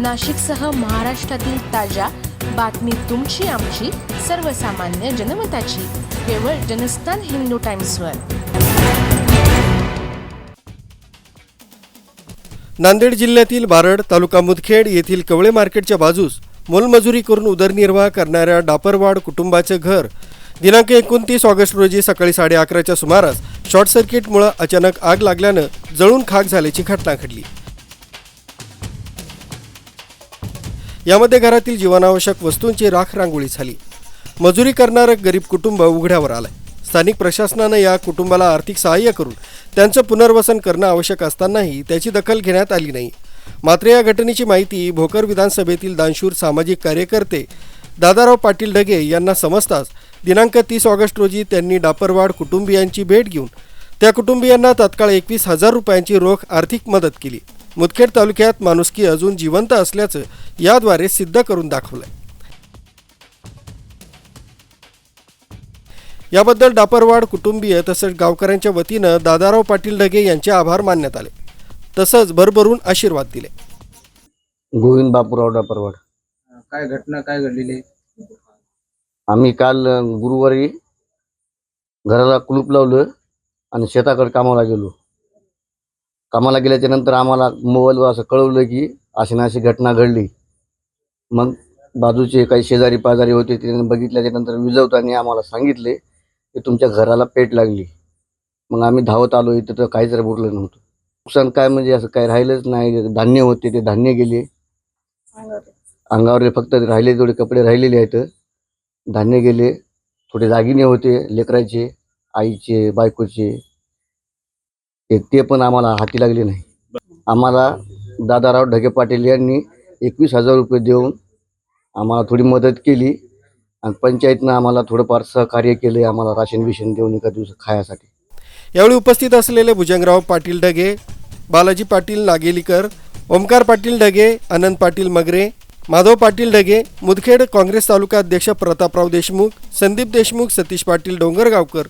नाशिकसह महाराष्ट्रातील ताज्या बातमी तुमची आमची सर्वसामान्य जनमताची. केवळ जनस्थान हिंदू टाइम्सवर. नांदेड जिल्ह्यातील बारड तालुका मुदखेड येथील कवळे मार्केटच्या बाजूस मोलमजुरी करून उदरनिर्वाह करणाऱ्या डापरवाड कुटुंबाचे घर दिनांक एकोणतीस ऑगस्ट रोजी सकाळी साडे अकराच्या सुमारास शॉर्ट सर्किटमुळे अचानक आग लागल्यानं जळून खाक झाल्याची घटना घडली. यामध्ये घरातील जीवनावश्यक वस्तूंची राख रांगोळी झाली. मजुरी करणारं गरीब कुटुंब उघड्यावर आलंय. स्थानिक प्रशासनानं या कुटुंबाला आर्थिक सहाय्य करून त्यांचं पुनर्वसन करणं आवश्यक असतानाही त्याची दखल घेण्यात आली नाही. मात्र या घटनेची माहिती भोकर विधानसभेतील दानशूर सामाजिक कार्यकर्ते दादाराव पाटील ढगे यांना समजताच दिनांक तीस ऑगस्ट रोजी त्यांनी डापरवाड कुटुंबियांची भेट घेऊन त्या कुटुंबियांना तत्काळ एकवीस हजार रुपयांची रोख आर्थिक मदत केली. मुदखेड तालुक्यात माणुसकी अजून जिवंत असल्याचं याद्वारे सिद्ध करून दाखवलंय. याबद्दल डापरवाड कुटुंबीय तसंच गावकऱ्यांच्या वतीनं दादाराव पाटील ढगे यांचे आभार मानण्यात आले. तसंच भरभरून आशीर्वाद दिले. गोविंद बापूराव डापरवाड. काय घटना काय घडलेली? आहे? आम्ही काल अ, गुरुवारी घराला कुलूप लावलं आणि शेताकडे कामाला गेलो. कामाला गेल्याच्यानंतर आम्हाला मोबाईलवर असं कळवलं की अशी ना अशी घटना घडली. मग बाजूचे काही शेजारी पाजारी होते त्यांनी बघितल्याच्या नंतर विजवताना आम्हाला सांगितले की तुमच्या घराला पेट लागली. मग आम्ही धावत आलो इथं तर काहीच बुडलं नव्हतं. नुकसान काय म्हणजे असं काही राहिलंच नाही धान्य होते ते धान्य गेले. अंगावर फक्त राहिले थोडे कपडे राहिलेले आहेत. धान्य गेले थोडे दागिने होते लेकराचे आईचे बायकोचे. एकटे ते पण आम्हाला हाती लागले नाही. आम्हाला दादाराव ढगे पाटील यांनी एकवीस हजार रुपये देऊन आम्हाला थोडी मदत केली आणि पंचायतनं आम्हाला थोडंफार सहकार्य केले आम्हाला राशन बिशन देऊन एका दिवस खायासाठी. यावेळी उपस्थित असलेले भुजंगराव पाटील ढगे बालाजी पाटील नागेलीकर ओमकार पाटील ढगे आनंद पाटील मगरे माधव पाटील ढगे मुदखेड काँग्रेस तालुका अध्यक्ष प्रतापराव देशमुख संदीप देशमुख सतीश पाटील डोंगरगावकर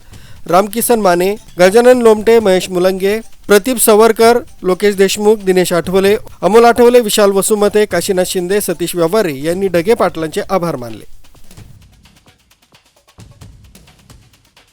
रामकिसन माने गजानन लोमटे महेश मुलंगे प्रदीप सवरकर लोकेश देशमुख दिनेश आठवले अमोल आठवले विशाल वसुमते काशीनाथ शिंदे सतीश व्यवहारे यांनी ढगे पाटलांचे आभार मानले.